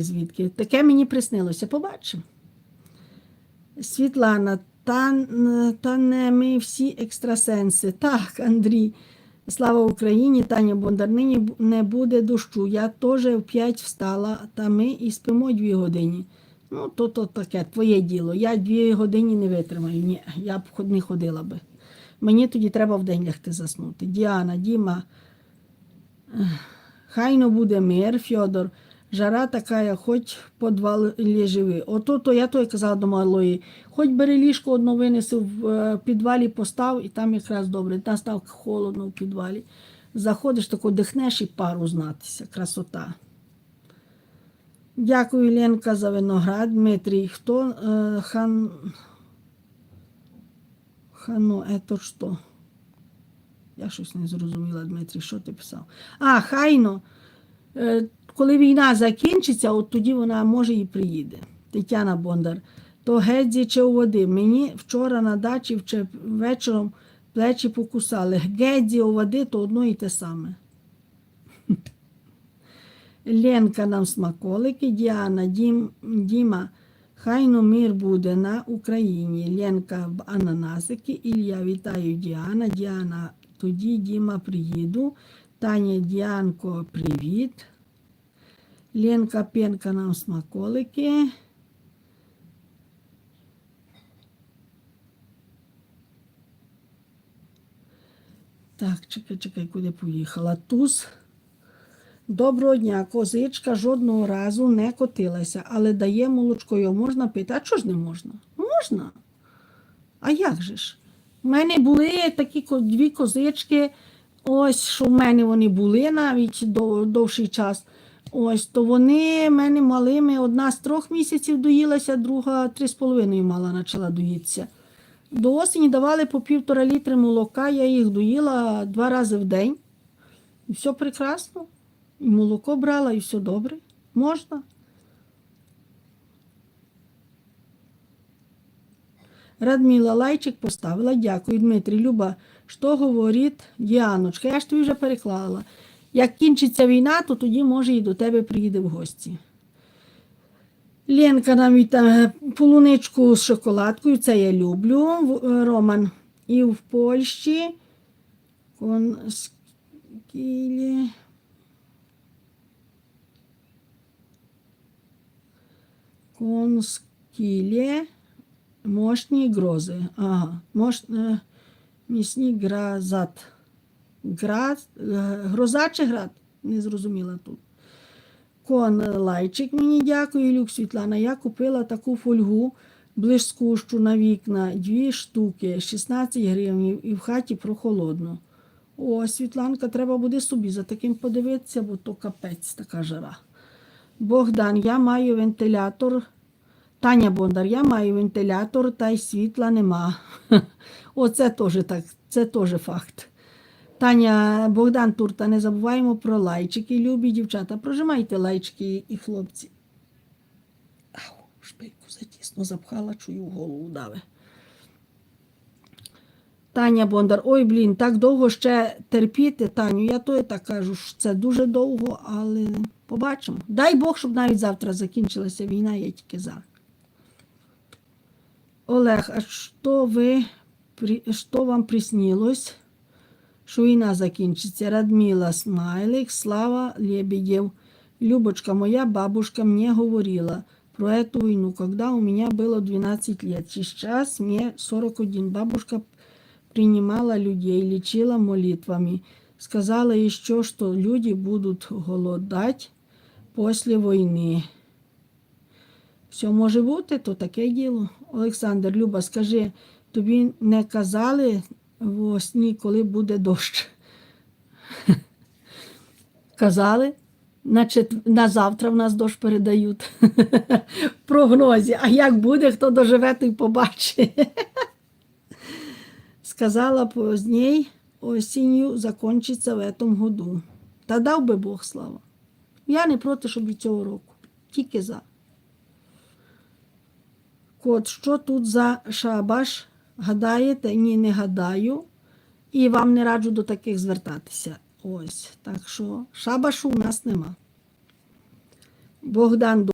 звідки. Таке мені приснилося. Побачимо. Світлана, та, та не ми всі екстрасенси. Так, Андрій. Слава Україні, Таня Бондар. Нині не буде дощу. Я теж в 5 встала, та ми і спимо 2 години. Ну, то, то таке, твоє діло. Я 2 години не витримаю. Ні, я б не ходила би. Мені тоді треба в день лягти заснути. Діана, Діма, Хайно буде мир, Фьодор. Жара така, хоч в підвалі живи. Ото то я то й казала до малої. Хоч бери ліжко одно винеси в е, підвалі, постав, і там якраз добре. Там став холодно в підвалі. Заходиш, тако дихнеш і пару знатися. Красота. Дякую, Ленка, за виноград. Дмитрій, хто е, хан. Хано, это що? Я щось не зрозуміла, Дмитрій, що ти писав? А, хайно. Коли війна закінчиться, от тоді вона може і приїде. Тетяна Бондар. То гедзі чи у води. Мені вчора на дачі вечором плечі покусали. Гедзі у води то одно і те саме. Ленка нам смаколики, Діана, Дім, Діма, хайно мир буде на Україні. Ленка в ананасики, Ілля, вітаю Діана. Діана, тоді Діма приїду. Таня Діанко, привіт. Ленка Пенка нам смаколики. Так, чекай, чекай, куди поїхала. Туз. Доброго дня, козичка жодного разу не котилася, але дає молочко, його можна пити. А чого ж не можна? Можна. А як же ж? У мене були такі дві козички, ось що в мене вони були навіть дов- довший час. Ось, то вони мене малими, одна з трьох місяців доїлася, друга три з половиною мала почала доїтися. До осені давали по півтора літри молока, я їх доїла два рази в день. І все прекрасно. І молоко брала, і все добре. Можна. Радмила лайчик поставила. Дякую, Дмитрій. Люба, що говорить Діаночка? Я ж тобі вже переклала. Як кінчиться війна, то тоді, може, і до тебе приїде в гості. Ленка нам віта полуничку з шоколадкою, це я люблю. Е, Роман. І в Польщі. Конскілі. Конскілє. Мощні грози. Ага. Мош, е, Град, е, гроза чи град? Не зрозуміла тут. Кон лайчик мені дякую, Люк Світлана. Я купила таку фольгу блискущу на вікна, дві штуки, 16 гривень, і в хаті прохолодно. О, Світланка, треба буде собі за таким подивитися, бо то капець така жара. Богдан, я маю вентилятор. Таня Бондар, я маю вентилятор, та й світла нема. Оце теж так, це теж факт. Таня Богдан Турта, не забуваємо про лайчики. Любі дівчата, прожимайте лайчики і хлопці. Ау, шпильку затісно запхала, чую голову дави. Таня Бондар, ой, блін, так довго ще терпіти, Таню. Я то і так кажу, що це дуже довго, але побачимо. Дай Бог, щоб навіть завтра закінчилася війна, я тільки за. Олег, а що ви, що вам приснилось? що війна закінчиться. Радмила Смайлик, Слава Лебедев. Любочка, моя бабушка мне говорила про эту войну, когда у меня было 12 лет. Сейчас мне 41. Бабушка принимала людей, лечила молитвами. Сказала еще, что люди будут голодать после войны. Все може бути, то таке діло. Олександр, Люба, скажи, тобі не казали во сні, коли буде дощ? Казали? Значить, на завтра в нас дощ передають в прогнозі. А як буде, хто доживе, той побачить. Сказала поздней, осінню закончиться в этом году. Та дав би Бог слава. Я не проти, щоб від цього року. Тільки за. Кот, що тут за шабаш? Гадаєте? Ні, не гадаю. І вам не раджу до таких звертатися. Ось. Так що шабашу у нас нема. Богдан